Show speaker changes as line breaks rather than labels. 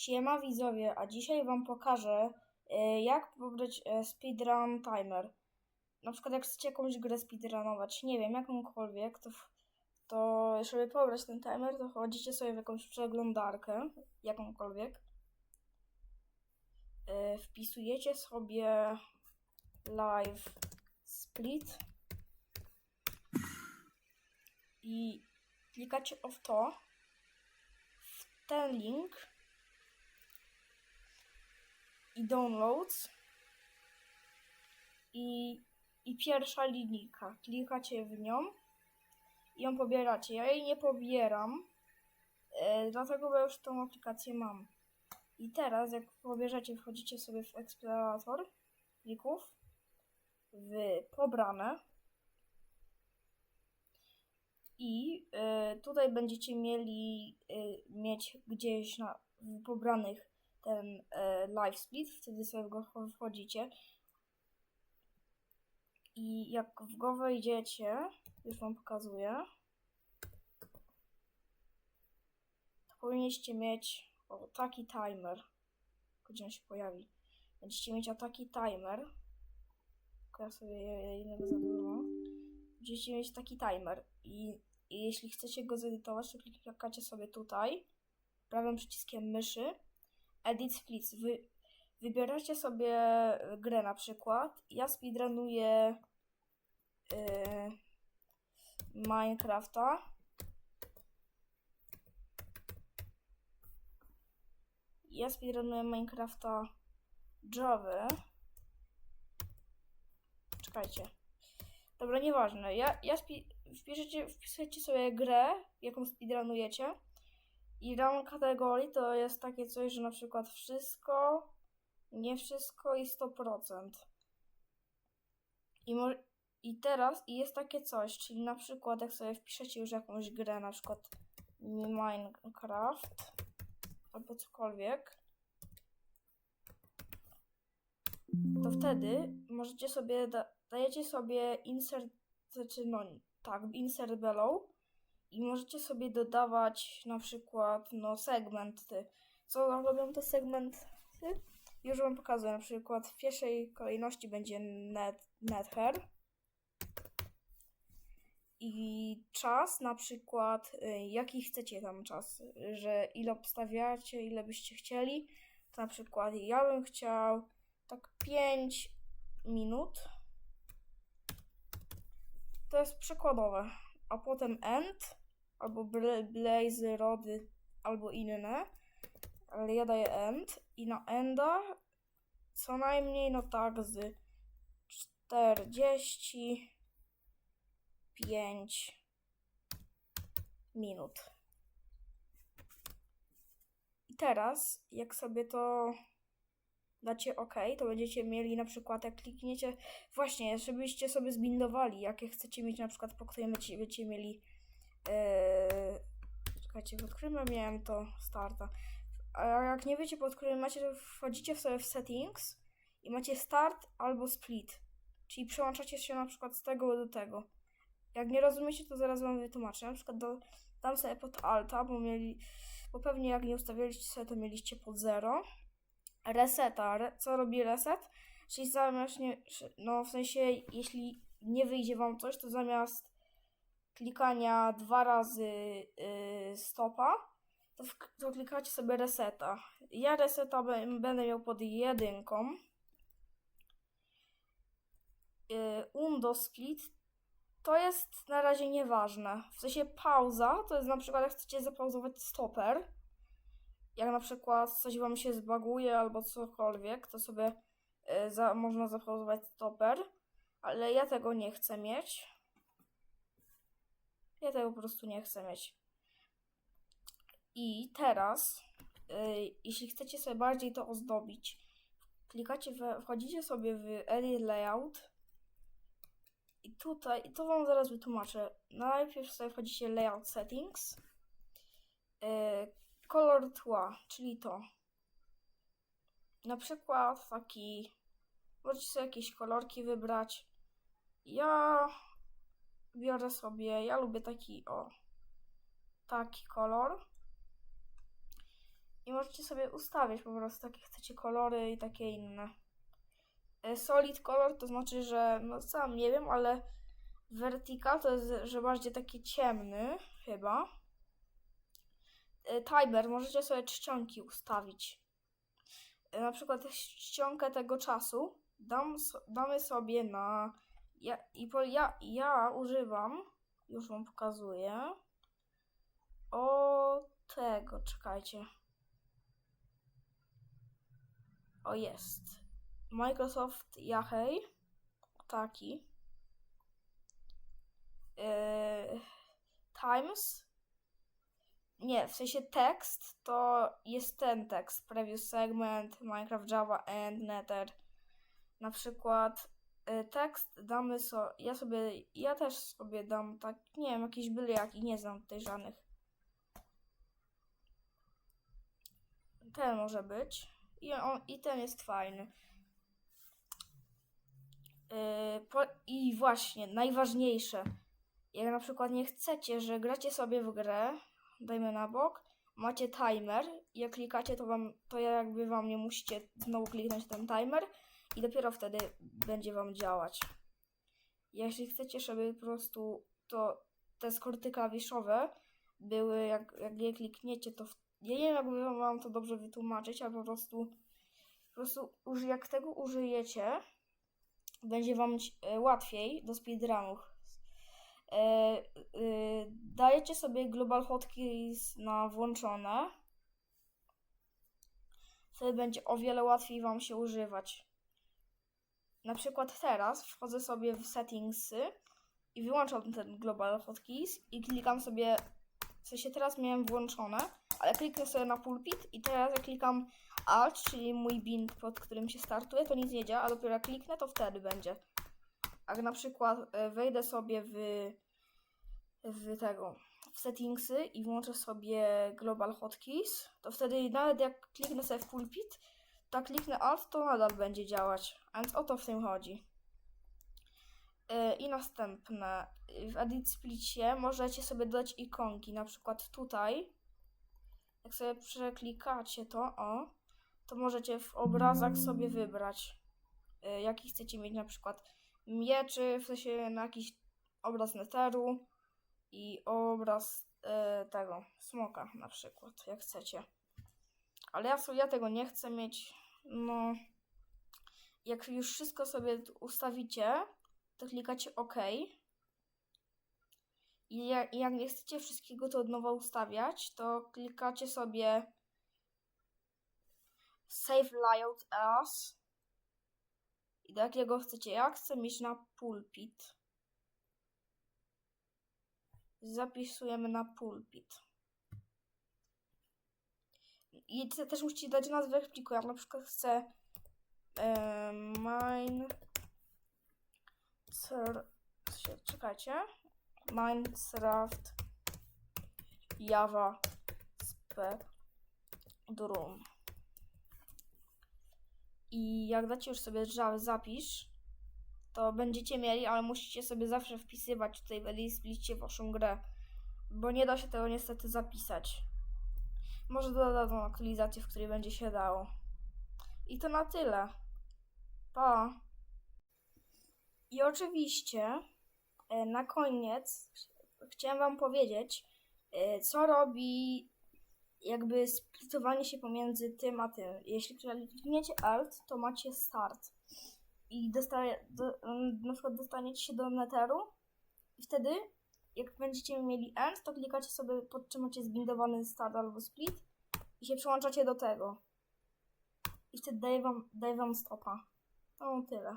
Siema widzowie, a dzisiaj wam pokażę e, jak pobrać e, speedrun timer. Na przykład jak chcecie jakąś grę speedrunować, nie wiem, jakąkolwiek, to, to żeby pobrać ten timer, to wchodzicie sobie w jakąś przeglądarkę, jakąkolwiek. E, Wpisujecie sobie live split i klikacie w to, w ten link i downloads i, i pierwsza linijka. Klikacie w nią i ją pobieracie. Ja jej nie pobieram, e, dlatego bo już tą aplikację mam. I teraz jak pobierzecie, wchodzicie sobie w eksplorator plików, w pobrane i e, tutaj będziecie mieli e, mieć gdzieś na, w pobranych ten e, live split, wtedy sobie w go wchodzicie. I jak w go wejdziecie, już wam pokazuję, to powinniście mieć o, taki timer. Gdzie on się pojawi? Będziecie mieć taki timer. Tylko Ja sobie innego za dużo. Będziecie mieć taki timer. I, I jeśli chcecie go zedytować, to klikacie sobie tutaj prawym przyciskiem myszy Edit Splits. Wy, wybieracie sobie grę na przykład. Ja speedrunuję yy, Minecrafta. Ja speedrunuję Minecrafta Java. Czekajcie. Dobra, nieważne. Ja, ja wpiszecie, wpisujecie sobie grę, jaką speedrunujecie. I round kategorii to jest takie coś, że na przykład wszystko, nie wszystko i 100%. I, mo- I teraz i jest takie coś, czyli na przykład jak sobie wpiszecie już jakąś grę, na przykład Minecraft albo cokolwiek, to wtedy możecie sobie, da- dajecie sobie insert, znaczy no tak, insert below i możecie sobie dodawać na przykład no segmenty. Co robią te segmenty? Już wam pokazuję. Na przykład w pierwszej kolejności będzie net, nether i czas na przykład y, jaki chcecie tam czas, że ile obstawiacie, ile byście chcieli. To na przykład ja bym chciał tak 5 minut. To jest przykładowe. A potem end albo bla- blaze, rody, albo inne. Ale ja daję end i na enda co najmniej no tak z 45 minut. I teraz, jak sobie to dacie OK, to będziecie mieli na przykład, jak klikniecie, właśnie, żebyście sobie zbindowali, jakie chcecie mieć na przykład, po którym będziecie mieli Eee, czekajcie, pod którym ja miałem to starta. A jak nie wiecie, pod którym macie, to wchodzicie sobie w settings i macie start albo split. Czyli przełączacie się na przykład z tego do tego. Jak nie rozumiecie, to zaraz wam wytłumaczę. Na przykład do, dam sobie pod alta, bo mieli, bo pewnie jak nie ustawialiście sobie, to mieliście pod 0. Reseta. Re, co robi reset? Czyli zamiast, nie, no w sensie, jeśli nie wyjdzie wam coś, to zamiast klikania dwa razy y, stopa, to, w, to klikacie sobie reseta. Ja reseta bę- będę miał pod jedynką. Y, undo split to jest na razie nieważne. W sensie pauza to jest na przykład jak chcecie zapauzować stoper. Jak na przykład coś wam się zbaguje albo cokolwiek, to sobie y, za, można zapauzować stoper. Ale ja tego nie chcę mieć. Ja tego po prostu nie chcę mieć. I teraz, y, jeśli chcecie sobie bardziej to ozdobić, klikacie, we, wchodzicie sobie w Edit Layout i tutaj, i to wam zaraz wytłumaczę. Najpierw sobie wchodzicie Layout Settings, y, Color tła, czyli to. Na przykład taki, możecie sobie jakieś kolorki wybrać. Ja biorę sobie, ja lubię taki o taki kolor. I możecie sobie ustawiać po prostu takie chcecie kolory i takie inne. E, Solid kolor to znaczy, że no sam nie wiem, ale vertical to jest, że bardziej taki ciemny chyba. E, Timer możecie sobie czcionki ustawić. E, Na przykład czcionkę tego czasu dam, damy sobie na ja, i po, ja, ja używam już wam pokazuję o tego, czekajcie. O jest. Microsoft Yahoo. Taki. Yy, Times. Nie, w sensie tekst to jest ten tekst. Previous segment, Minecraft Java and Nether. Na przykład tekst damy so, ja sobie, ja też sobie dam tak, nie wiem, jakiś byle jaki, nie znam tutaj żadnych. Ten może być. I, on, i ten jest fajny. Po, I właśnie, najważniejsze. Jak na przykład nie chcecie, że gracie sobie w grę, dajmy na bok, macie timer i jak klikacie, to wam, to jakby wam nie musicie znowu kliknąć ten timer i dopiero wtedy będzie wam działać. Jeśli chcecie, żeby po prostu to te skróty klawiszowe były, jak, jak je klikniecie, to w, ja nie wiem, jakby wam to dobrze wytłumaczyć, ale po prostu, po prostu jak tego użyjecie, będzie wam e, łatwiej do speedrunów. E, e, dajecie sobie global hotkeys na włączone. Wtedy będzie o wiele łatwiej wam się używać. Na przykład teraz wchodzę sobie w settingsy i wyłączam ten global hotkeys i klikam sobie, w sensie teraz miałem włączone, ale kliknę sobie na pulpit i teraz jak klikam alt, czyli mój bin, pod którym się startuje, to nic nie działa, a dopiero jak kliknę, to wtedy będzie. A na przykład e, wejdę sobie w, w tego, w settingsy i włączę sobie global hotkeys, to wtedy nawet jak kliknę sobie w pulpit, to kliknę alt, to nadal będzie działać. Więc o to w tym chodzi. Yy, I następne. W Edit Splicie możecie sobie dodać ikonki. Na przykład tutaj, jak sobie przeklikacie to, o, to możecie w obrazach sobie wybrać, yy, jaki chcecie mieć. Na przykład mieczy, w sensie na jakiś obraz neteru i obraz yy, tego, smoka na przykład, jak chcecie. Ale ja, ja tego nie chcę mieć. No, jak już wszystko sobie ustawicie, to klikacie OK. I jak nie chcecie wszystkiego to od nowa ustawiać, to klikacie sobie Save Layout As. I do jakiego chcecie? Ja chcę mieć na pulpit. Zapisujemy na pulpit. I te- też musicie dać nazwę pliku. Ja na przykład chcę e, mine czekajcie. Minecraft Java Spectrum i jak dacie już sobie zapisz to będziecie mieli, ale musicie sobie zawsze wpisywać tutaj w waszą grę bo nie da się tego niestety zapisać może dodadzą aktualizację, w której będzie się dało. I to na tyle. Pa. I oczywiście e, na koniec ch- chciałem Wam powiedzieć, e, co robi jakby splitowanie się pomiędzy tym a tym. Jeśli klikniecie Alt, to macie Start. I dostaje, do, na przykład dostaniecie się do Netheru i wtedy jak będziecie mieli End, to klikacie sobie pod czym macie zbindowany Start albo Split i się przyłączacie do tego. I wtedy daje wam, daje wam stopa. No tyle.